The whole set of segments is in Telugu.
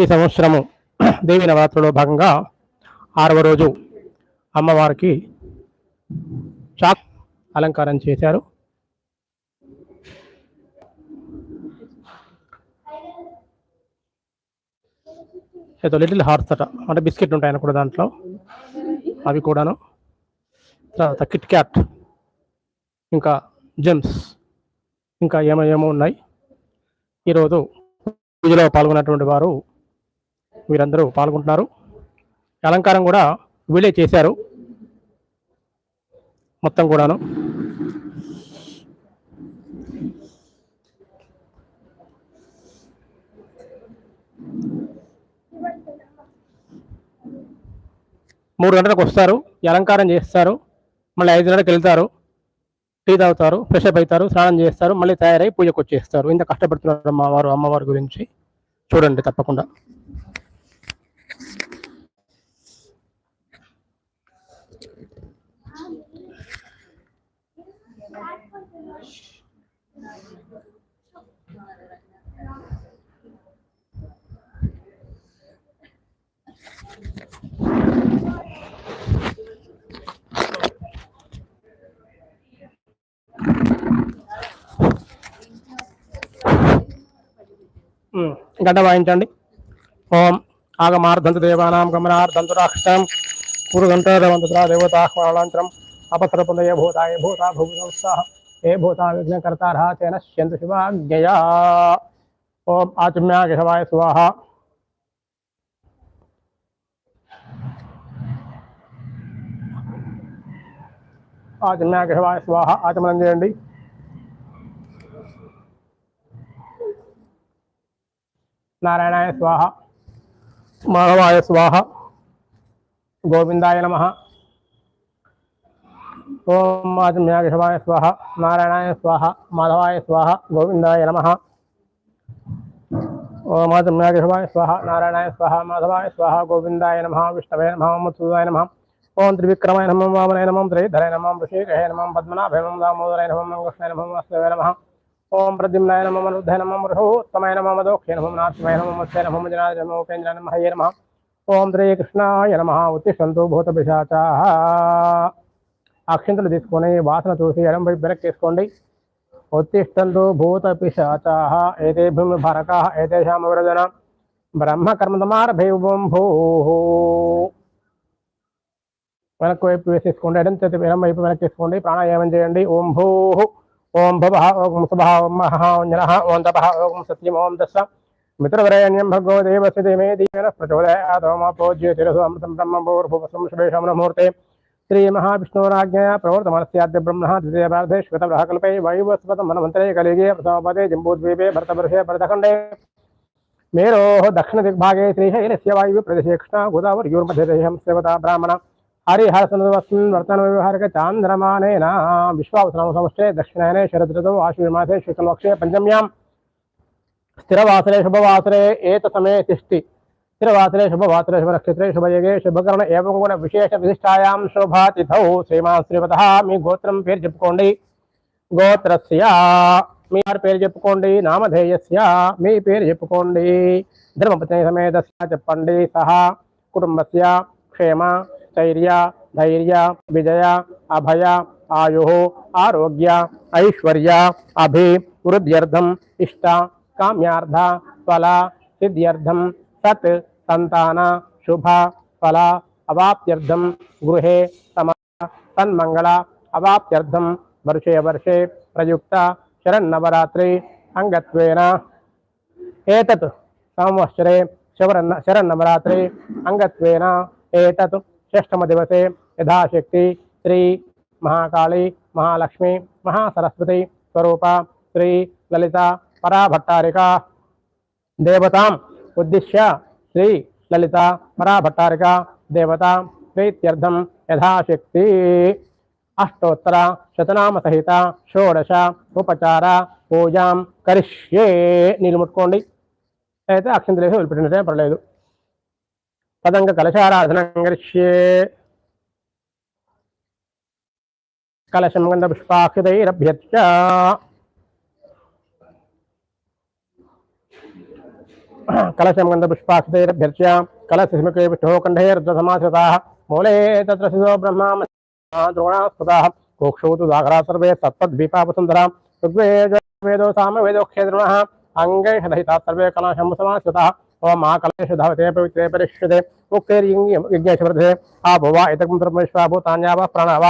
ఈ సంవత్సరము దేవి నవరాత్రిలో భాగంగా ఆరవ రోజు అమ్మవారికి చాక్ అలంకారం చేశారు. ఏదో లిటిల్ హార్ట్స్ అట అంటే బిస్కెట్ ఉంటాయని కూడా దాంట్లో. అవి కూడాను. తర్వాత కిట్ క్యాట్ ఇంకా జెమ్స్ ఇంకా ఏమో ఏమో ఉన్నాయి. ఈరోజు పూజలో పాల్గొన్నటువంటి వారు వీరందరూ పాల్గొంటున్నారు. అలంకారం కూడా వీళ్ళే చేశారు. మొత్తం కూడాను. మూడు గంటలకు వస్తారు. అలంకారం చేస్తారు. మళ్ళీ ఐదు గంటలకు వెళ్తారు. టీ తాగుతారు ఫ్రెష్ అప్ అవుతారు స్నానం చేస్తారు. మళ్ళీ తయారై పూజకు వచ్చేస్తారు. ఇంత కష్టపడుతున్నారు అమ్మవారు అమ్మవారి గురించి. చూడండి తప్పకుండా. గడ్డ వాయించండి. ఓం ఆగమార్ధంతు దేవానాం గమనార్ధంతు రాక్షసం కురుగంటవంతురా దేవతాహ్వానాంతరం అపసరపుందయ భూతాయ భూతా భూతోత్సాహ ఏ భూతా విఘ్నకర్తారः తేన శంతు శివాజ్ఞయా. ఓం ఆచమ్యా కేశవాయ స్వాహ. ఆచమ్యా కేశవాయ స్వాహ ఆచమనం చేయండి. నారాయణాయ స్వాహ మాధవాయ స్వాహ గోవిందాయ నమ ఓం ఆచమ్యాకేశవాయ స్వాహ నారాయణాయ స్వాహ మాధవాయ స్వాహ గోవిందాయ నమ ఓం ఆచమ్యాకేశవాయ స్వాహ నారాయణాయ స్వాహ మాధవాయ స్వాహ గోవిందాయ నమ విష్ణవే నమ మత్సూదాయ నమ ఓం త్రివిక్రమాయ నమం వామనాయ నమం త్రైధరాయ నమం ఋషికహే నమం పద్మనాభయ నమం దామోదరాయ నమం కృష్ణాయ నమం వాసుదేవాయ నమ ఓం ప్రద్యుమ్నాయ నమం అనుద్ధయ నమం వృషోత్తమాయ నమం మదోక్షయ నమం నాట్యమాయ నమం మత్స్య నమం జనాయ నమం ఉపేంద్రాయ నమః హయే నమః. ఓం శ్రీకృష్ణాయ నమ ఉత్తిష్టంతో భూత పిశాచ అక్షింతలు తీసుకొని వాసన చూసి ఎడం వైపు వెనక్కి తీసుకోండి. ఉత్తిష్టంతు భూత పిశాచా ఏతే భూమి భరక ఏతేషాం విరజన బ్రహ్మకర్మతమారభైవం భూ వెనక్కి వైపు వేసేసుకోండి ఎడం చేతి ఎడం వైపు వెనక్కి తీసుకోండి ప్రాణాయామం చేయండి. ఓం భూ ओम भव ओम सुभा ओम महा ओम जनः ओम तपः ओम सत्यम ओम दश मित्रवरेण्यं भगवो देवस्यते मे दीवेन प्रचोदयात् ओमापोज्य तिरसुमृतं ब्रह्मपूर्भुवसं शुभेशमनमूर्ते श्रीमहाविष्णोराज्ञया प्रवर्तमानस्याद्य ब्रह्मणः द्वितीयपार्धे श्वेतवः कल्पे वायुवस्पतमनमन्त्रे कलिगे प्रथमपदे जम्बूद्वीपे भरतवर्षे भरतखण्डे। मेरोः दक्षिणदिग्भागे श्रीशैलस्य वायुप्रदेशे कृष्णा गोदावर्योर्मध्ये देहं सेवता ब्राह्मण। హరిహర హరిహరసందవస్మిన్ వర్తన వ్యవహారక చాంద్రమానేన? విశ్వావసనామ సమష్టే దక్షిణాయనే శరదృతం ఆశ్వీమాసే శుక్లవక్షే పంచమ్యాం. స్థిరవాసరే శుభవాసరే ఏత సమే తిష్టి. స్థిరవాసరే శుభవాసరే శుభ నక్షత్రే శుభయగే శుభకరణ ఏవం గుణ విశేష విశిష్టాయాం శోభాతిథౌ. శ్రీమాన్ శ్రీమత మీ గోత్రం పేరు చెప్పుకోండి. గోత్రస్య మీ పేరు చెప్పుకోండి నామధేయస్య మీ పేరు చెప్పుకోండి. ధర్మపతి సమేత చెప్పండి సహా. కుటుంబస్య క్షేమ स्थर्य धैर्य, विजय, अभय, आयु, आरोग्य, ऐश्वर्य, अभि वृद्ध्यर्थम इष्ट काम्यार्थ फला सिद्ध्यर्थम सत् संतान शुभ, फला अवाप्त्यर्थम गृह, सम तन्मंगल अवाप्त्यर्थम वर्षे वर्षे, प्रयुक्त शरणवरात्रि अंगत्वेन एतत् संवत्सरे शरन्नवरात्रि अंगत्वेन एतत् ఏతత్ షష్టమదివసే యథాశక్తి శ్రీ మహాకాళి మహాలక్ష్మి మహాసరస్వతి స్వరూప శ్రీ లలిత పరాభట్టారిక దేవతాం ఉద్దిశ్య శ్రీ లలిత పరాభట్టారిక దేవత ప్రీత్యర్థం యథాశక్తి. అష్టోత్తర శతనామ సహిత షోడశ ఉపచార పూజాం కరిష్యే. నీళ్ళు ముట్టుకోండి. అయితే అక్షంతలు వేసి వదిలిపెట్టినట్టే పర్లేదు. पदंग कलशाराधनं करिष्ये कलशं गन्धपुष्पाक्षितैरभ्यच्च कलशं गन्धपुष्पाक्षितैरभ्यर्च्य मूले तत्र शिशो ब्रह्मा द्रोणास्पदाः कोक्षौ तु दाखरा सर्वे तत्तद्विपापसुन्दरां ऋग्वेदो सामवेदोक्षेद्रुणः अङ्गैषदहिताः सर्वे कलाशं समाश्रिताः ఓం ఆ కలశ ధావతే పవిత్రే పరిష్యతే ఉక్తైర్యజ్ఞవర్ధే ఆ భువ ఇతకం ధర్మేశ్వా భూతాన్యావ ప్రణవ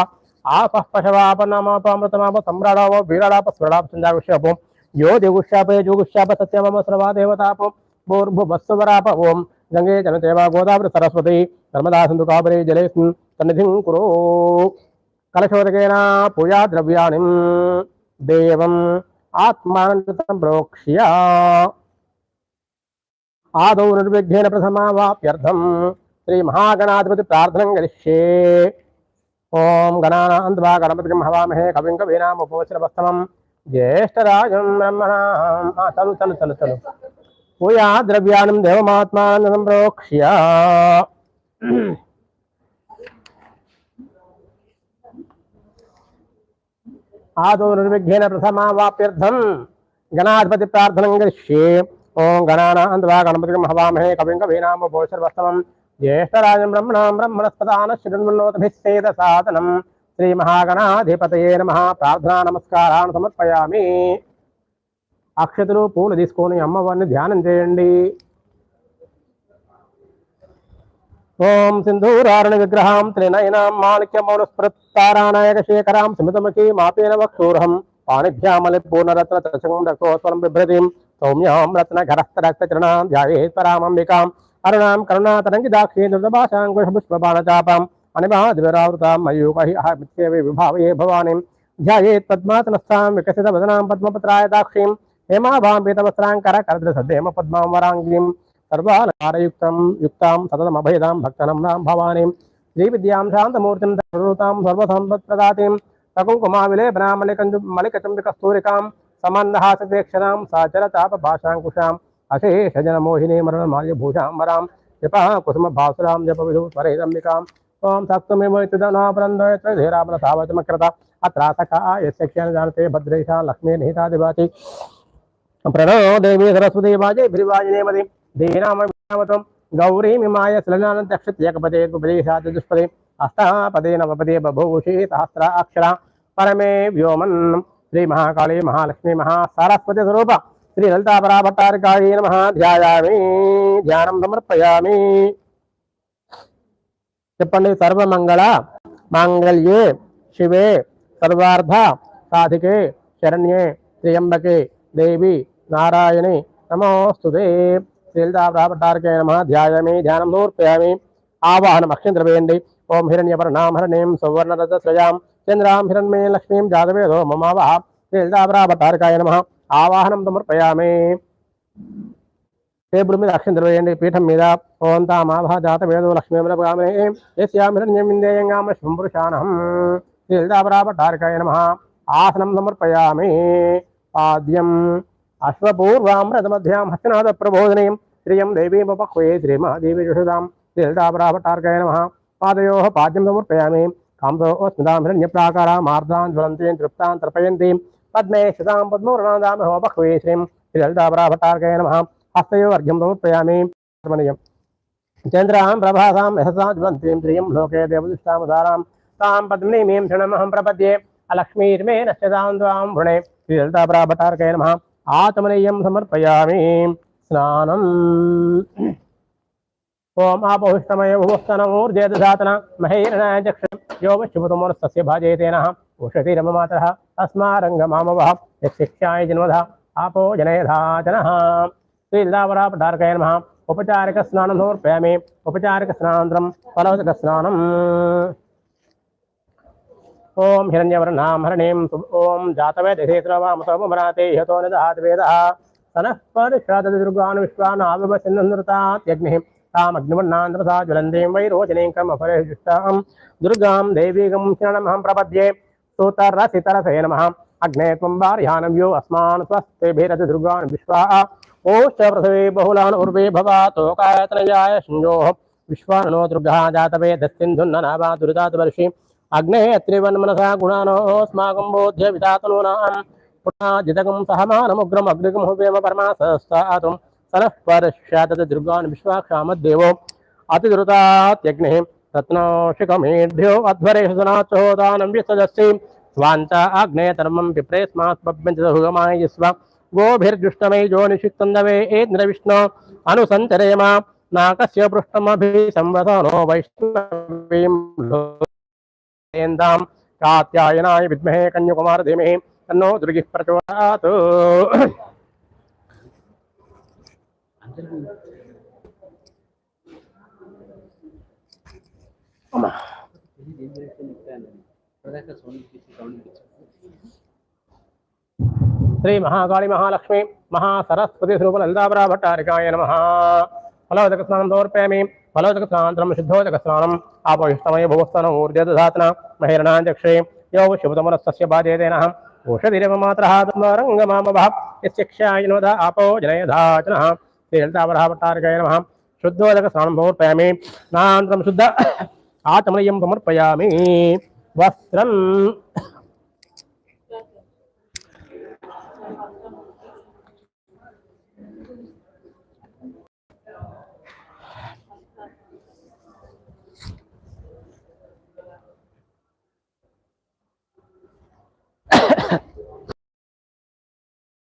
ఆపః పశవాపనామాపామృతమాప సమ్రాడావ వీరాడాప స్వరాప సంజాగుష్యాపం యో దిగుష్యాపే జుగుష్యాప సత్యమ సర్వా దేవతాపం భూర్భువత్సవరాప ఓం గంగే జనదేవా గోదావరి సరస్వతి నర్మదా సింధు కాపురే జలేస్మిన్ సన్నిధిం కురు కలశోదకేన పూజా ద్రవ్యాణి దేవం ఆత్మానంతం ప్రోక్ష్యా ఆదౌ ఋగ్వేఘ్యేన ప్రథమావాప్యర్థం. శ్రీ మహాగణాధిపతి ప్రార్థనం గరిష్యే. ఓం గణానాంద్వా గణపతిం హవామహే కవిం కవీనాముపవచనవస్తమం జ్యేష్ఠరాజం బ్రహ్మణాం. చలు చలు చలు చలు. భూయా ద్రవ్యానం దేవమాత్మానం సంప్రోక్ష్య. ఆదో నిర్విఘ్నేన ప్రథమావాప్యర్థం. గణాధిపతి ప్రార్థనం గరిష్యే. ఓం గణానా గణపతి మహవామహే కవిం కవీనామ భోషర్వస్తమం జ్యేష్ఠరాజం బ్రహ్మణాం బ్రహ్మణస్పదాన శృణ్వన్నోతభిశ్చేద సాధనం శ్రీ మహాగణాధిపతయే నమ. ప్రార్థనా నమస్కారాన్ని సమర్పయామి. అక్షతులు పూలు తీసుకొని అమ్మవారిని ధ్యానం చేయండి. ఓం సింధూరారణ విగ్రహాం త్రినయనాం మాణిక్యమౌన స్ఫృత్తారానాయక శేఖరాం సుమితముఖీ మాపేన వక్షూరహం పాణిభ్యామలి పూర్ణరత్న తచం రక్తోత్వరం బిభ్రతిం. सौम्यां रत्नघरस्तरक्तचरणां ध्यायेश्वरामम्बिकाम् अरुणां करुणातरङ्गिदाक्षे दुर्दभाषाङ्कुशपुष्पबाणचापाम् अनिमादिवरावृतां मयूकहि विकसित विभावये भवानीं। दाक्षी हेमा विकसितवदनां पद्मपत्रायताक्षीं हेमाभां पीतवस्त्राङ्करकरद्रसदेम युक्ता वराङ्गीं सर्वालकारयुक्तं भक्त नम भक्तनम्नां भवानीं। श्रीविद्यां शान्तमूर्तिं सर्वसम्पत्प्रदातीं। सकुङ्कुमा विलेपनां मलिकचम्बिकस्तूरिकां। समन्नहासतेक्षरां साचरतापभाषाङ्कुशाम् अशेषजनमोहिनी मरणमाल्यभूषां वरां जपः कुसुमभासुरां जपविधु स्वरैरम्बिकाम् ॐ सप्तमेवैतदनापरन्धेरापरसावचमकृत अत्रासका यस्य क्षणजानते भद्रेशा लक्ष्मीनिहिता दिवाति प्रणो देवी सरस्वती वाजे भिरिवाजिनेमति धीरामविरामतं गौरीमिमाय सलनानन्तक्षत्येकपदे उपदेशा चतुष्पदे अष्टापदे नवपदे बभूषि सहस्रा अक्षरा परमे व्योमन् శ్రీ మహాకాళీ మహాలక్ష్మి మహాసారస్వతి స్వరూప శ్రీ లలితాపరా భట్టారికాళీ నమ. ధ్యాయామి ధ్యానం సమర్పయామి. చెప్పండి సర్వమంగళ మాంగళ్యే శివే సర్వార్థ సాధికే శరణ్యే త్ర్యంబకే దేవి నారాయణి నమోస్తుతే శ్రీలతాభట్టారకే నమ. ధ్యాయామి ధ్యానం సమర్పయామి. ఆవాహనం అక్షంత్ర ఓం హిరణ్యపర్ణాం హరణీం సువర్ణరజశ్రయాం. చంద్రాం హిరణ్మే లక్ష్మీం జాతవేదో మమావహ శ్రీలతాభట్టారకాయ నమ ఆవాహనం సమర్పయామి టేబుల్ మీద అక్షంతలు వేయండి పీఠం మీద ఓం తామాభా జాత వేదో లక్ష్మీమలగామే యస్యామిరణ్యమిందేయంగామ శంపురుషానహం శ్రీలతాపరాపటారికాయ నమ ఆసనం సమర్పయామి పాద్యం అశ్వపూర్వామృతమధ్యాం హస్తనాథ ప్రబోధనీయం శ్రియం దేవీమపక్వే శ్రీమహాదేవి జుషుదాం శ్రీలతాపరాపటారికాయ నమ పాదయో పాద్యం సమర్పయామి साम्भोस्मिताभिरण्य प्राकारामार्धान् ज्वलन्तीं तृप्तान् तर्पयन्तीं पद्मे श्रुतां पद्मवर्णादां होबह्वे श्रीं नमः। हस्तयो अर्घ्यं समर्पयामि चन्द्रां प्रभासां लोके तां प्रपद्ये। अलक्ष्मीर्मे नश्यतां त्वां वृणे। श्रीललितापराभट्टार्कय नमः। आत्मनीयं समर्पयामि। स्नानम्। ఓం ఆపౌష్టమయ భువస్తనమూర్జేదాతన మహేరణాయ చక్ష యో శుభతమోరస్తస్య భాజయతేన ఉషతిరమమాతర తస్మారంగమామవః యశిక్షాయ జన్మధ ఆపో జనయధాచన శ్రీలావరాపటార్కయ నమ ఉపచారిక స్నానం సమర్పయామి ఉపచారిక స్నానంతరం ఫలవచక స్నానం ఓం హిరణ్యవర్ణాం హరణీం ఓం జాతవేదహేత్రవామసోమరాతే హతో నిదహాత్ వేదః సనః పరిషాదతి దుర్గాన్ విశ్వాన్ తామగ్నివర్ణాంధ్రసా జ్వలంతీం వై కమఫలహిష్టాం దుర్గాం దేవీగం శరణమహం ప్రపద్యే. సూతరసితరసే నమ. అగ్నే త్వం వార్యానవ్యో అస్మాన్ స్వస్తిభిరతి దుర్గాన్ విశ్వా. ఓష్ట పృథివీ బహుళాన్ ఉర్వే భవాతోకాయతనయాయ శృంజో విశ్వానో దుర్గా జాతవేదస్సింధున్ననాభా దురితాత్ వర్షి అగ్నే త్రివన్మనసా గుణానోస్మాకం బోధ్య వితాతనూనాం పునాజితకం సహమానముగ్రం అగ్నికం హువేమ పరమాసస్తాతుం సనః దుర్గాన్ విశ్వాక్షామద్దేవో అతిదృతాత్యగ్నిः రత్నోషికమేభ్యో అధ్వరేషు సనాచోదానం విసదస్సి స్వాంత ఆగ్నేయతర్మం ధర్మం పభ్యంచ స్వ గోభిర్జుష్టమై జోనిషిక్తందవే ఏంద్ర విష్ణు అనుసంచరేమ నాకస్య పృష్టమభి సంవసనో వైష్ణవీం కాత్యాయనాయ విద్మహే కన్యకుమార ధీమహి తన్నో దుర్గిః ప్రచోదయాత్ శ్రీ మహాకాళి మహాలక్ష్మి మహాసరస్వతి స్వరూప లలితాపరా భట్టారికాయ నమ. ఫలోదక స్నానం సమర్పయామి ఫలోదక స్నానంతరం శుద్ధోదక స్నానం ఆపోయిష్టమయ భువస్థాన ఊర్జదాతన మహిరణాధ్యక్షే యో శుభతమరస్య బాధ్యతేన ఓషధిరవ మాత్ర రంగమామభ యక్షాయనోద ఆపో జనయధాచన శ్రీ లలితాపరా భట్టారికాయ నమ శుద్ధోదక స్నానం సమర్పయామి స్నానంతరం శుద్ధ ఆచమనీయం సమర్పయామి. వస్త్రం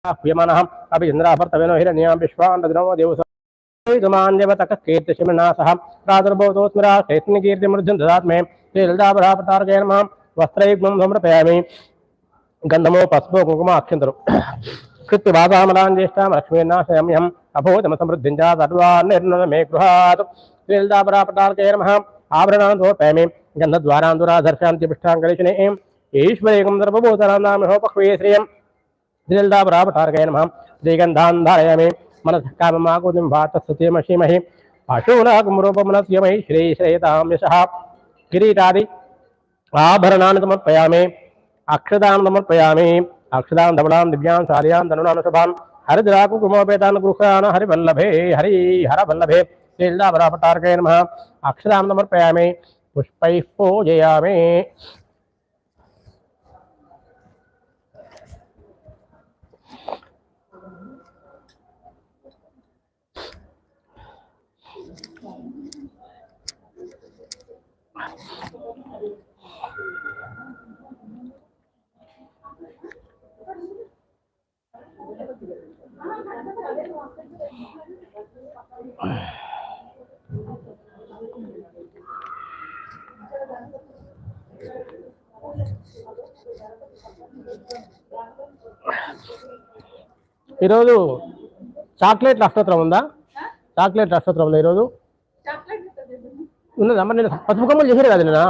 హ్యమనః అపి చంద్రాభర్తవేనో హిరణ్యాం విశ్వాంతదినో దేవసమాన్యవతక కీర్తిశిమనాసః ప్రాదుర్భవతోస్మిరా చైతన్యకీర్తిమృద్ధం దదాత్మే శ్రీలలితాపరాపతారకయ నమః వస్త్రయుగ్మం సమర్పయామి గంధమో పసుపు కుంకుమ అక్షంతరు కృత్య బాధామలాం జ్యేష్ఠాం లక్ష్మీర్నాశయమ్యం అభూతమ సమృద్ధిం చ సర్వాన్నిర్ణన మే గృహాత్ శ్రీలలితాపరాపతారకయ మహం ఆభరణాన్ సమర్పయామి గంధద్వారాందురాధర్శాంతి పిష్టాంగలిశనే ఈశ్వరేకం సర్వభూతరాందామిహోపక్వే శ్రియం दिलदाबरावटारकेन माँ श्रीगन्धान्धारयामि। मनस्काममाकुतिं वातस्तुतिमषिमहि पशूनागमरूपमनस्य मयि श्रीश्रेयतां यशः। किरीटादि आभरणानि समर्पयामि। अक्षतान् समर्पयामि। अक्षतान् धवलान् दिव्यान् हरिवल्लभे। हरी हरवल्लभे श्रीलदाबरापटारके नमः। अक्षतां पुष्प पुष्पैः ఈరోజు చాక్లెట్ అష్టోత్తరం ఉందా? చాక్లెట్ అష్టోత్తరం ఉందా ఈరోజు? ఉన్నదమ్మా నేను పసుపు కొమ్మలు చేసారు కదా నేను?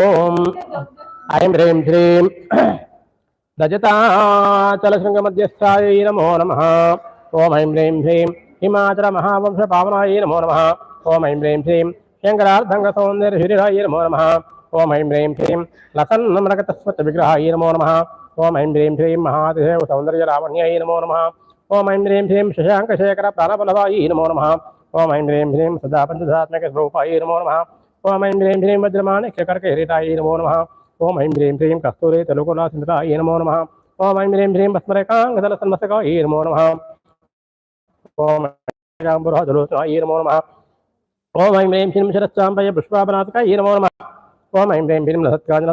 ఓం ఐం హ్రీం శ్రీం రజతాచలశృంగ మధ్యస్థాయ నమో నమ. ఓం ఐం హ్రీం హ్రీం హిమాచల మహావంశ పావనాయ నమో నమ. ఓం ఐం హ్రీం శ్రీం శంకరార్థంగ సౌందర్య హిరిరాయ నమో నమ. ఓం ఐం హ్రీం శ్రీం లసన్నమరగతస్వత విగ్రహాయ నమో నమ ఓం ఐం హ్రీం శ్రీం మహాదేవ సౌందర్య లావణ్యాయ నమో నమ ఓం ఐం హ్రీం శ్రీం శశాంక శేఖర ప్రాణబలవాయ నమో నమ ఓం ఐం హ్రీం శ్రీం సదా పంచధాత్మక స్వరూపాయ నమో నమ ఓం ఐం హ్రీం శ్రీం వజ్రమాణిక్య కర్క నమో నమ ఓం ఐం హ్రీం శ్రీం కస్తూరి తెలుగులాసిందాయ నమో నమ ఓం ఐం హ్రీం శ్రీం భస్మరేకాంగదల సన్మస్తకాయ నమో నమ ఓం ఐంబురాజలోచనాయ నమో నమ ఓం ఐం హ్రీం శ్రీం శరత్సాంబయ పుష్పాపనాథకాయ నమో నమ ఓం ఐం హ్రీం హ్రీం లసత్కాజన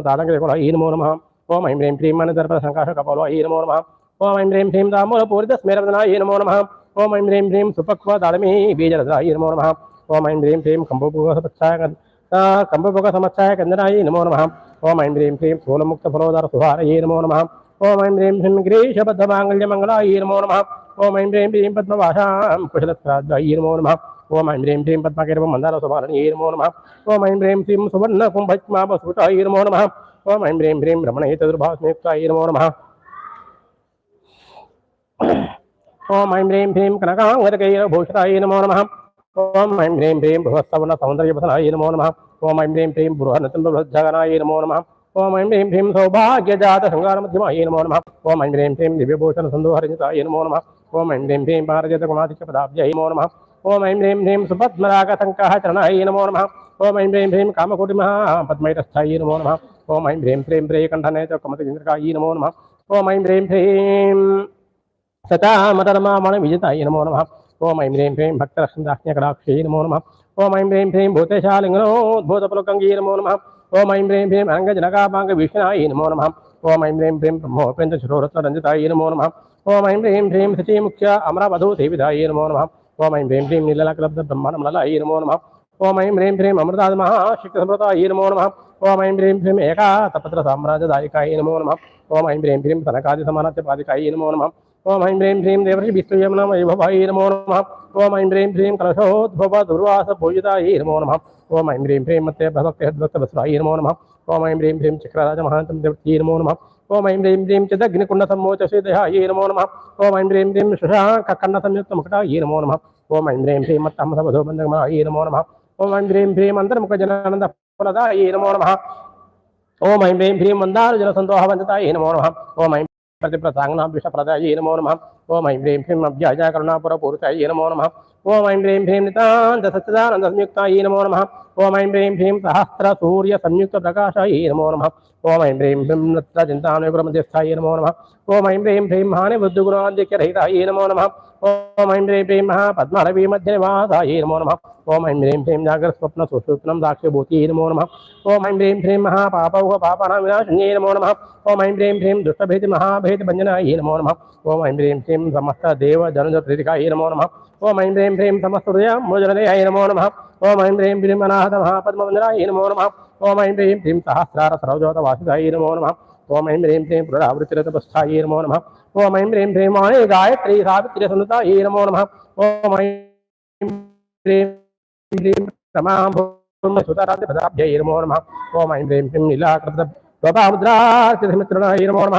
ఈ నమో నమ. ఓం ఐం రేం హ్రీం మన మనదర్ప సంకాశ కపాలాయ నమో నమ. ఓం ఐం హ్రీం శ్రీం దామూల పూరిత ఈ నమో నమ. ఓం ఐం హ్రీం శ్రీం సుపక్వ దాళమీ ఈ నమో నమ. ఓం ఐం రేం హ్రీం శ్రీం సపచ్చాయ సమచ్ఛాయ సమచ్చాయ సమచ్ఛాయ కందనాయ నమో నమ. ఓం ఐం రేం హ్రీం శ్రీం స్థూలముక్త ఫలోదర ఈ నమో నమ. ఓం ఐం రేం హ్రీం శ్రీం గిరీశబద్ధ మాంగళ్య మంగళ ఈ నమో నమ. ఓం ఐం రేం హ్రీం శ్రీం పద్మవాసాం ఈ నమో నమ. ఓం ఐం హ్రీం శ్రీం పద్మకిరవ మందార సుభారణీయ నమో నమ. ఓం ఐం హ్రీం శ్రీం సువర్ణ కుంభస్మాపస్ఫుటాయ నమో నమ. ఓం ఐం హ్రీం హ్రీం రమణయిత దుర్భాస్మయుక్తాయ నమో నమ. ఓం ఐం హ్రీం హ్రీం కనకాంగరకైర భూషితాయ నమో నమ. ఓం ఐం హ్రీం హ్రీం బృహస్తవన సౌందర్యవసనాయ నమో నమ. ఓం ఐం హ్రీం హ్రీం బృహనచంద్రజగనాయ నమో నమ. ఓం ఐం హ్రీం హ్రీం సౌభాగ్యజాత శృంగారమధ్యమాయ నమో నమ. ఓం ఐం హ్రీం హ్రీం దివ్యభూషణ సందోహరజితాయ నమో నమ. ఓం ఐం హ్రీం హ్రీం పారజత గుణాధిక్య పదాబ్జయ నమో నమ. ఓం ఐం హ్రీం హ్రీం సుపద్మరాగ సంకః చరణాయ నమో నమ ఓం ఐం హ్రీం హ్రీం కామకోటి మహా పద్మైతస్థాయ నమో నమ ఓం ఐం హ్రీం హ్రీం ప్రేకంఠనేత కమత ఇంద్రకాయ నమో నమ ఓం ఐం హ్రీం హ్రీం సతామరమామణ విజితాయ నమో నమ ఓం ఐం హ్రీం హ్రీం భక్తరక్షదాక్ష్యకటాక్షై నమో నమ ఓం ఐం హ్రీం హ్రీం భూతేశాలింగనోద్భూతపులకంగీ నమో నమ ఓం ఐం హ్రీం హ్రీం అంగజనకాపాంగ భీషణాయ నమో నమ ఓం ఐం హ్రీం హ్రీం బ్రహ్మోపేంద్ర శిరోరత్నరంజితాయ నమో నమ ఓం ఐం హ్రీం హ్రీం శచీముఖ్య అమరవధూ సేవితాయ నమో నమ ఓం ఐం హ్రీం హ్రీం నీలలకలబ్ధ బ్రహ్మాండమలలాయ నమో నమ. ఓం ఐం హ్రీం హ్రీం అమృతాద మహాశక్తి సమృతాయ నమో నమ. ఓం ఐం హ్రీం హ్రీం ఏకాతపత్ర సామ్రాజ్యదాయకాయ నమో నమ. ఓం ఐం హ్రీం హ్రీం తనకాది సమానత్య పాదికాయ నమో నమ. ఓం ఐం హ్రీం హ్రీం దేవర్షి విష్ణుయమున వైభవాయ నమో నమ. ఓం ఐం హ్రీం హ్రీం కలశోద్భవ దుర్వాస పూజితాయ నమో నమ. ఓం ఐం హ్రీం హ్రీం మత్తే భక్త హద్భక్త వస్త్రాయ నమో నమ. ఓం ఐం హ్రీం హ్రీం చక్రరాజ మహాంతం దేవతీ నమో నమ. ఓం ఐం రీం రీం చిద అగ్నికుండ సమ్మోచేదేహ ఏ నమో నమ. ఓం ఐం రీం రీం శుషా కన్న సంయుక్త ముఖట ఏ నమో నమ. ఓం ఐం రీం హ్రీం మత్తమ్మ సమధో బంధమ ఏ నమో నమ. ఓం ఐం హ్రీం హ్రీం అంతర్ముఖ జనానంద ఫలద ఏ నమో నమ. ఓం ఐం హ్రీం హ్రీం మందారు జన సంతోహ వందత ఏ నమో నమ. ఓం ఐం ప్రతిప్రసాంగ్నా విషప్రదాయ నమో నమ. ఓం ఐం హ్రీం హ్రీం అభ్యాయ కరుణాపుర పూరిత ఏ నమో నమ. ఓం ఐం హ్రీం భీం నితాంత సచ్చిదానంద ఈ నమో నమ. ఓం ఐం హ్రీం భీం సహస్ర సూర్య సంయుక్త ప్రకాశ ఈ నమో నమ. ఓం ఐం హ్రీం భీం నత్ర చింతానుగ్రమధ్యస్థాయ నమో నమ. ఓం ఐం హ్రీం భీం హాని ఈ నమో నమ. ఓం ఐం హ్రీం భీం మహా పద్మరవి మధ్య నివాస ఈ నమో నమ. ఓం ఐం హ్రీం భీం జాగ్రత్త స్వప్న సుశూత్నం ఈ నమో నమ. ఓం ఐం హ్రీం భీం మహా పాప ఊహ మహాపాపౌహ పాపనా ఈ నమో నమ. ఓం ఐం హ్రీం భీం దుష్టభేతి మహాభేతి భంజన ఈ నమో నమ. ఓం ఐం హ్రీం భీం సమస్త దేవ జనజ ప్రీతిక ఈ నమో నమ. ఓం ఐం హ్రీం హ్రీం సమస్తృయ మూలజనదేహాయ నమో నమ. ఓం ఐం హ్రీం హ్రీం అనాహత మహాపద్మవందనాయ నమో నమ. ఓం ఐం హ్రీం హ్రీం సహస్రార సరోజోత వాసుదాయ నమో నమ. ఓం ఐం హ్రీం హ్రీం పునరావృతిరతపస్థాయ నమో నమ. ఓం ఐం హ్రీం హ్రీం మానే గాయత్రీ సావిత్రి సంతాయ నమో నమ. ఓం ఐం హ్రీం హ్రీం రమాభూమసుతరాభ్యై నమో నమ. ఓం ఐం హ్రీం నీలాకృత గోపాముద్రాయ నమో నమ.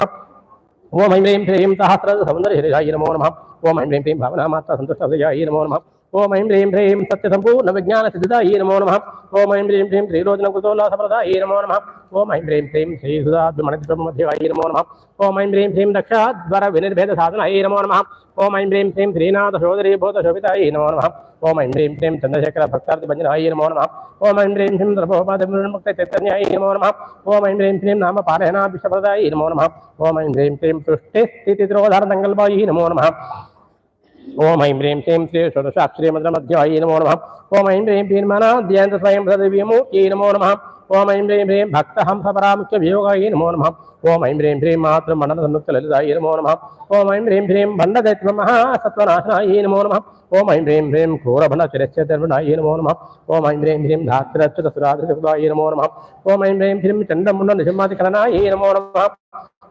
ఓం ఐం శ్రీం సహస్ర సౌందర్య సౌందర్యహరిజాయ నమో నమ. ఓం ఐం హ్రీం హ్రీం భావనామాత్ర సంతుష్టజాయ నమో నమ. ఓం ఐం హ్రీం హ్రీం సత్య సంపూర్ణ విజ్ఞాన సిద్ధిదాయ నమో నమ. ఓం ఐం హ్రీం హ్రీం శ్రీరోజన కృతోల్లాసప్రదాయ నమో నమ. ఓం ఐం హ్రీం హ్రీం శ్రీ సుధాద్మణిత్వమధ్యాయ నమో నమ. ఓం ఐం హ్రీం హ్రీం దక్షాద్వర వినిర్భేద సాధనాయ నమో నమ. ఓం ఐం హ్రీం హ్రీం శ్రీనాథ సోదరీ భూత శోభితాయ నమో నమ. ఓం ఐం హ్రీం హ్రీం చంద్రశేఖర భక్తార్థి భంజనాయ నమో నమ. ఓం ఐం హ్రీం హ్రీం ద్రభోపాద ముక్త చైతన్యాయ నమో నమ. ఓం ఐం హ్రీం హ్రీం నామ పారాయణాభిషప్రదాయ నమో నమ. ఓం ఐం హ్రీం హ్రీం సృష్టి స్థితి ద్రోధార సంకల్పాయ నమో నమ. ఓం ఐం హ్రీం శ్రీం శ్రీ షోడశాక్షరీమద్రమధ్యాయ నమో నమ. ఓం ఐం హ్రీం హ్రీం స్వయం ప్రదవ్యమూర్తి నమో నమ. ఓం ఐం హ్రీం హ్రీం భక్తహంసపరాముఖ్య వియోగాయ నమో నమ. ఓం ఐం హ్రీం హ్రీం మాతృ మండల సన్నుక్త నమో నమ. ఓం ఐం హ్రీం హ్రీం భండదైత్వ మహాసత్వనాశనాయ నమో నమ. ఓం ఐం హ్రీం హ్రీం క్రూరభణ తిరస్యతర్వణాయ నమో నమ. ఓం ఐం హ్రీం హ్రీం ధాత్రచ్యుత సురాధృతాయ నమో నమ. ఓం ఐం హ్రీం హ్రీం చండముండ నిశమాధికరణాయ నమో నమ.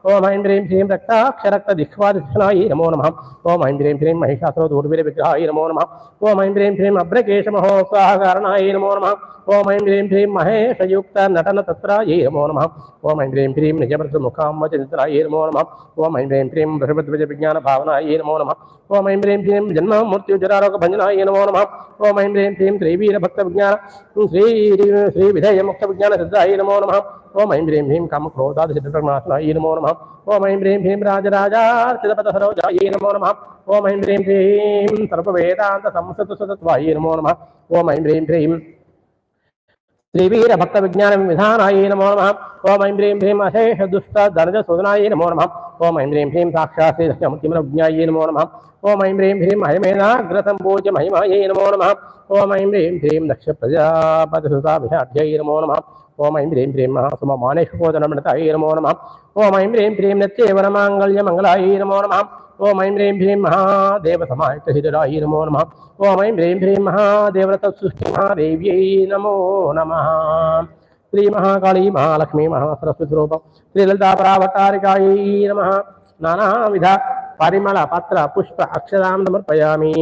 ఓం ఐం హ్రీం హ్రీం రక్తాక్షరక్త దిక్వాదిక్షణాయ నమో నమ. ఓం ఐం హ్రీం హ్రీం మహిషాసుర దూర్వీర విగ్రహాయ నమో నమ. ఓం ఐం హ్రీం హ్రీం అభ్రకేశ మహోత్సాహకారణాయ నమో నమ. ఓం ఐం హ్రీం హ్రీం మహేషయుక్త నటన తత్రాయ నమో నమ. ఓం ఐం హ్రీం హ్రీం నిజమృత ముఖాంబచంద్రాయ నమో నమ. ఓం ఐం హ్రీం హ్రీం బృహద్విజ విజ్ఞాన భావనాయ నమో నమ. ఓం ఐం హ్రీం హ్రీం జన్మ మృత్యు జరారోగ భంజనాయ నమో నమ. ఓం ఐం హ్రీం హ్రీం శ్రీవీర భక్త విజ్ఞాన శ్రీ శ్రీ విధేయ ముక్త విజ్ఞాన సిద్ధాయ నమో నమ. ఓం ఐం హ్రీం హ్రీం కమ క్రోధాది సిద్ధనాశనాయ నమో నమ. ఓం ఐం హ్రీం హ్రీం రాజరాజార్చితపద సరోజాయ నమో నమ. ఓం ఐం హ్రీం హ్రీం సర్వవేదాంత సంసత సతత్వాయ నమో నమ. ఓం ఐం హ్రీం హ్రీం శ్రీవీర భక్త విజ్ఞాన విధానాయ నమో నమ. ఓం ఐం హ్రీం హ్రీం అశేష దుష్ట ధనజ శోధనాయ నమో నమ. ఓం ఐం హ్రీం హ్రీం సాక్షాత్ శ్రీ నమో నమ. ఓం ఐం హ్రీం హ్రీం మహిమేనాగ్ర సంపూజ్య మహిమాయై నమో నమ. ఓం ఐం హ్రీం హ్రీం దక్ష ప్రజాపతి సుతాభిషాఢ్యై నమో నమ. ఓం ఐం ప్రేమ సుమ మహాసుమ మానేషపోదనమృతాయ నమో నమ. ఓం ఐం హ్రీం హ్రీం నిత్యేవనమాంగళ్య మంగళాయ నమో నమ. ఓం ఐం హ్రీం హ్రీం మహాదేవ సమాహిత నమో నమ. ఓం ఐం హ్రీం హ్రీం మహాదేవరత సృష్టి మహాదేవ్యై నమో నమ. శ్రీ మహాకాళీ మహాలక్ష్మీ మహాసరస్వతి రూపం శ్రీ లలితాపరావతారికాయై నమ. నానావిధ పరిమళ పత్ర పుష్ప అక్షరాం సమర్పయామి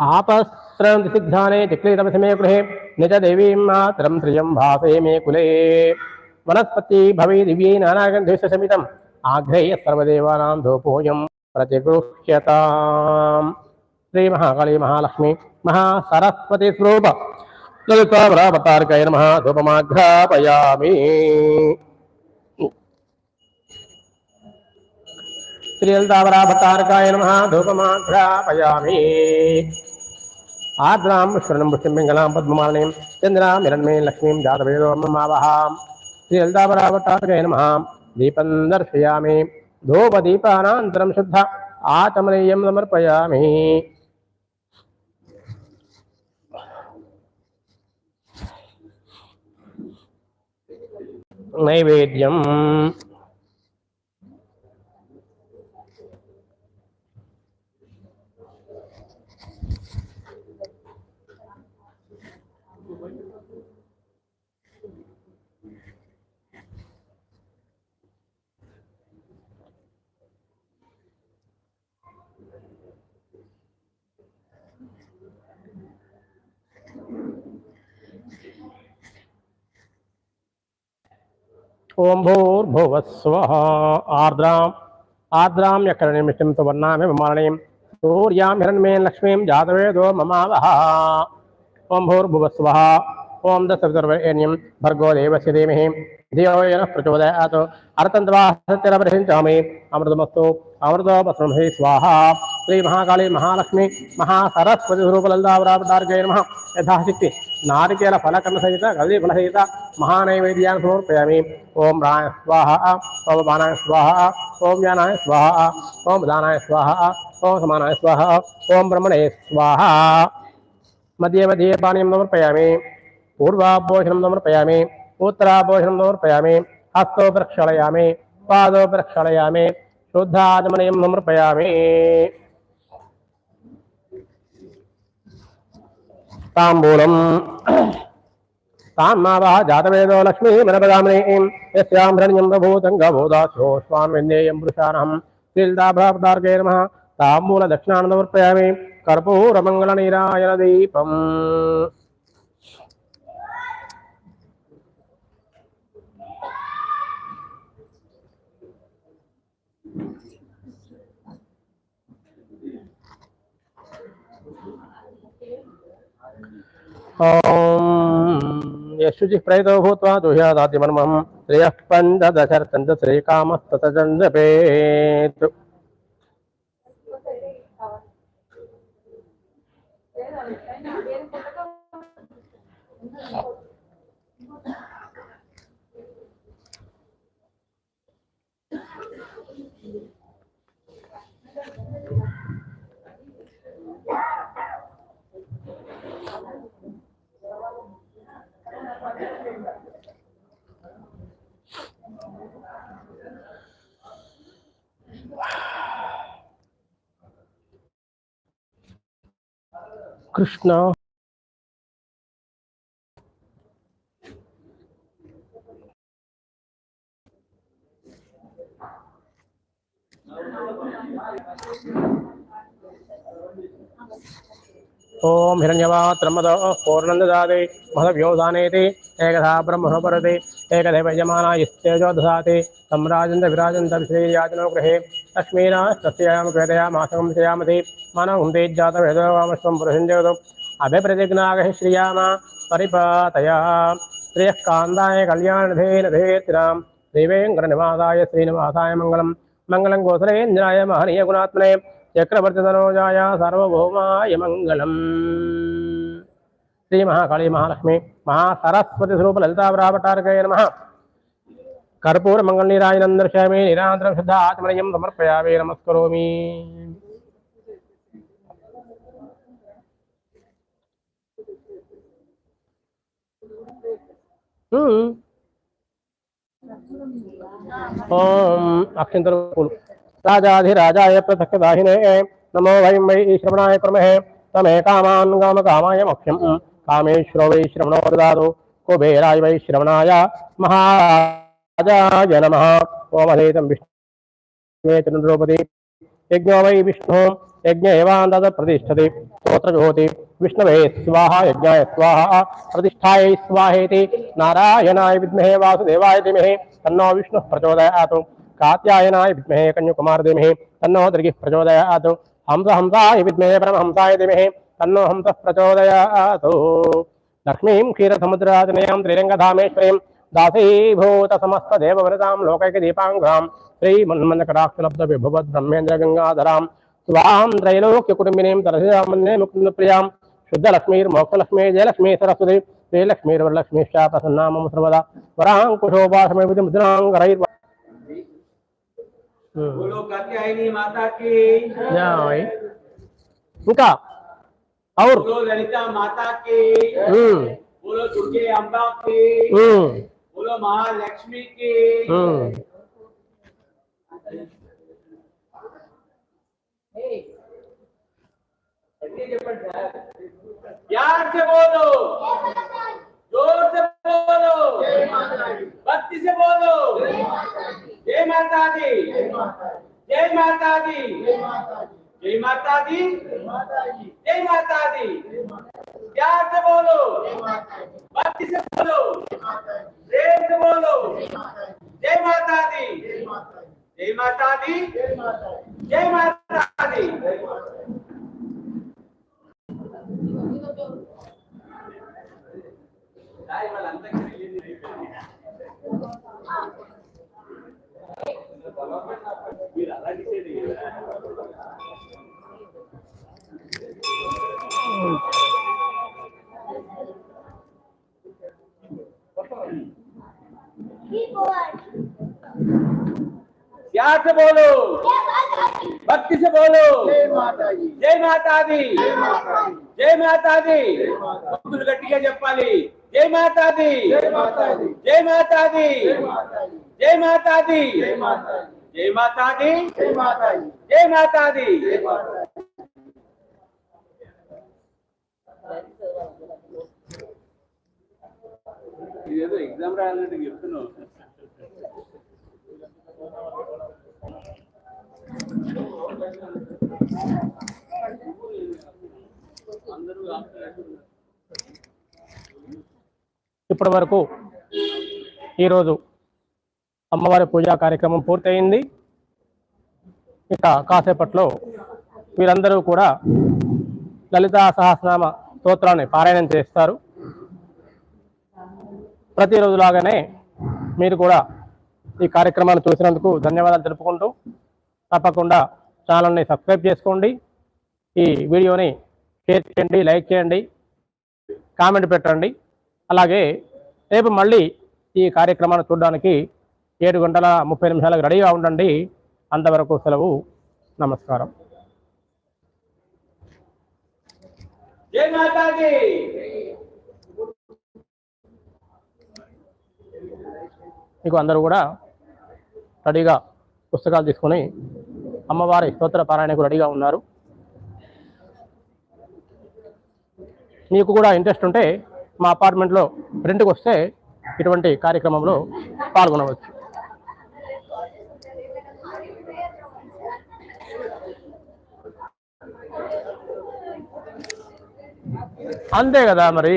आपस्त्रं सिद्धाने चिक्लीतमसमे गृहे निजदेवीं मातरं त्रियं भासे मे कुले वनस्पति भवे दिव्यै नानागन्धेशमितम् आघ्रेय सर्वदेवानां धूपोऽयं प्रतिगृह्यताम् श्रीमहाकाली महालक्ष्मी महासरस्वती स्वरूप ललितावरावतारकाय नमः धूपमाघ्रापयामि శ్రీయల్దావరాభతారకాయ నమ ధూపమాధ్రాపయామి ఆద్రాం శరణం పుష్టింగళాం పద్మమాలనీం చంద్రాం హిరణ్మే లక్ష్మీం జాతవేదోమమావహాం శ్రీయల్దావరాభతారకాయ నమ దీపం దర్శయామి ధూపదీపానంతరం శుద్ధ ఆచమనీయం సమర్పయామి నైవేద్యం ఓం భూర్భువస్వ ఆర్ద్రాం ఆర్ద్రాం ఎక్కడ నిమిషం సువర్ణామి విమానీం సూర్యాం హిరణ్మేన్ లక్ష్మీం జాతవేదో మమావహ ఓం భూర్భువస్వ ఓం దశర్వేణ్యం భర్గో దేవస్య ధీమహి ధియో యన ప్రచోదయాత్ అర్థంతవాసత్యరపరిహించామి అమృతమస్తు అమృతోపస్మహి స్వాహ శ్రీ మహాకాళి మహాలక్ష్మి श्री महाकाले महालक्ष्मी, महासरस्वती स्वरूप लल्लावरावदार्गय नमः। यथाशक्ति नारिकेलफलकर्णसहित कदलीफलसहित महानैवेद्यान् समर्पयामि। ओम राय स्वाहा, ओम बानाय स्वाहा, ओम ज्ञानाय स्वाहा, ओम दानाय स्वाहा, ओम समानाय स्वाहा, ओम ब्रह्मणे स्वाहा। मध्ये मध्ये पानीयं समर्पयामि। पूर्वाभोषणं समर्पयामि। उत्तराभोषणं समर्पयामि। हस्तो प्रक्षालयामि पादौ प्रक्षालयामि शुद्धात्मनयं समर्पयामि। తాంబూలం. తాన్మావా జాతవేదో లక్ష్మీ మనపదామినీం. యస్యాం హరణ్యం ప్రభూతంగభూదాస్యోష్మాన్ వెన్నేయం పురుషాణం శ్రీల్దాభావతార్కే నమ. తాంబూల దక్షిణానందమర్పయామి కర్పూరమంగళ నీరాయణ దీపం. प्रयतो भूत्वा दुह्यादाद्यमन्महं श्रियः पञ्चदशर्चन्द्र श्रीकामस्ततचन्द्रपेत् கிருஷ்ணா ஓம் ஹிரண்யவாத் ரமதோ பூர்ணந்ததாதே மதவியோதானேதி ஏகதா பிரம்மணபரதே ते कलहपयमाना यश्चेजोदधाते तं राजन्त विराजन्तभिश्रेयाजनो गृहे तस्मीनास्तस्यां क्वेदयामासकं श्रियामते मनहुन्देज्जातभेदवामस्वं पुरुषञ्जगतो अभिप्रतिज्ञागः श्रियामा परिपातया। श्रियः कान्दाय कल्याणधेनधेतिरां देवेन्द्रनिवासाय श्रीनिवासाय मङ्गलं मङ्गलं गोसरेन्द्राय महनीयगुणात्मने। चक्रवर्तितनोजाय सर्वभौमाय मङ्गलम्। గుణాత్మనే చక్రవర్తి తనోజాయ సార్వభౌమాయ మంగళం శ్రీ మహాకాళీ మహాలక్ష్మి మహాసరస్వతి స్వరూప లలితావరావటారకాయ నమ కర్పూర మంగళ నీరాజనం దర్శయామి నిరాంతరం శుద్ధ ఆత్మనయం సమర్పయామి నమస్కరోమి హ్మ్. ఓం అక్షంతరులు రాజాధిరాజాయ పృథక్దాహినే నమో వయం వై శ్రవణాయ కుర్మహే తమే కామాన్ కామ కామాయ మోక్షం కామేశ్వరో వై శ్రవణో దదాతు కుబేరాయ వై శ్రవణాయ మహారాజాయ నమ ఓమధేతం విష్ణు ద్రౌపది యజ్ఞో వై విష్ణు యజ్ఞ ఏవాందద ప్రతిష్టతి స్తోత్రజోతి విష్ణవే స్వాహ యజ్ఞాయ స్వాహ ప్రతిష్టాయై స్వాహేతి నారాయణాయ విద్మహే వాసుదేవాయ ధీమహి తన్నో విష్ణుః ప్రచోదయాతు కాత్యాయనాయ విద్మహే కన్యకుమార ధీమహి తన్నో దృగిః तन्नो हंसः प्रचोदयातु। लक्ष्मीं क्षीरसमुद्राजनेयां त्रिरङ्गधामेश्वरीं दासीभूतसमस्तदेववरदां लोकैकदीपाङ्घ्रां श्रीमन्मन्दकराक्षलब्धविभुवद्ब्रह्मेन्द्रगङ्गाधरां स्वां त्रैलोक्यकुटुम्बिनीं तरसिरामन्ये लक्ष्मी शुद्धलक्ष्मीर्मोक्षलक्ष्मी जयलक्ष्मी सरस्वती श्रीलक्ष्मीर्वरलक्ष्मीश्च प्रसन्ना मम सर्वदा वराङ्कुशोपासमेति मुद्राङ्गरैर्व बोलो हम्म। माता की। जय ఇంకా और बोलो ललिता माता के हम्म। बोलो दुर्गे अम्बा के हम्म। बोलो महालक्ष्मी के। हम्म। प्यार से बोलो ज़ोर से बोलो भक्ति से बोलो। जय माता दी जय माता दी। जय माता दी जय माता दी प्यार से बोलो भक्ति से बोलो प्रेम से बोलो जय माता दी जय माता दी जय माता दी హాయ్ వాళ్ళంతా కలిసి మీరు అలా డిసైడ్ అయ్యారా प्यार से बोलो भक्ति से बोलो जय माता दी जय माता दी జై మాతాది భక్తులు గట్టిగా చెప్పాలి జై మాతాది జై మాతాది జై మాతాది జై మాతాది జై మాతాది జై మాతాది ఇదేదో ఎగ్జామ్ రాయాలంటే చెప్తున్నావు. ఇప్పటి వరకు ఈరోజు అమ్మవారి పూజా కార్యక్రమం పూర్తయింది. ఇక కాసేపట్లో వీరందరూ కూడా లలితా సహస్రనామ స్తోత్రాన్ని పారాయణం చేస్తారు. ప్రతిరోజులాగానే మీరు కూడా ఈ కార్యక్రమాన్ని చూసినందుకు ధన్యవాదాలు తెలుపుకుంటూ తప్పకుండా ఛానల్ని సబ్స్క్రైబ్ చేసుకోండి. ఈ వీడియోని షేర్ చేయండి లైక్ చేయండి కామెంట్ పెట్టండి. అలాగే రేపు మళ్ళీ ఈ కార్యక్రమాన్ని చూడడానికి ఏడు గంటల ముప్పై నిమిషాలకు రెడీగా ఉండండి. అంతవరకు సెలవు నమస్కారం. జై మాతాది మీకు అందరూ కూడా రెడీగా పుస్తకాలు తీసుకొని అమ్మవారి స్తోత్ర పారాయణకు రెడీగా ఉన్నారు. మీకు కూడా ఇంట్రెస్ట్ ఉంటే మా అపార్ట్మెంట్లో రెంట్కి వస్తే ఇటువంటి కార్యక్రమంలో పాల్గొనవచ్చు. అంతే కదా మరి?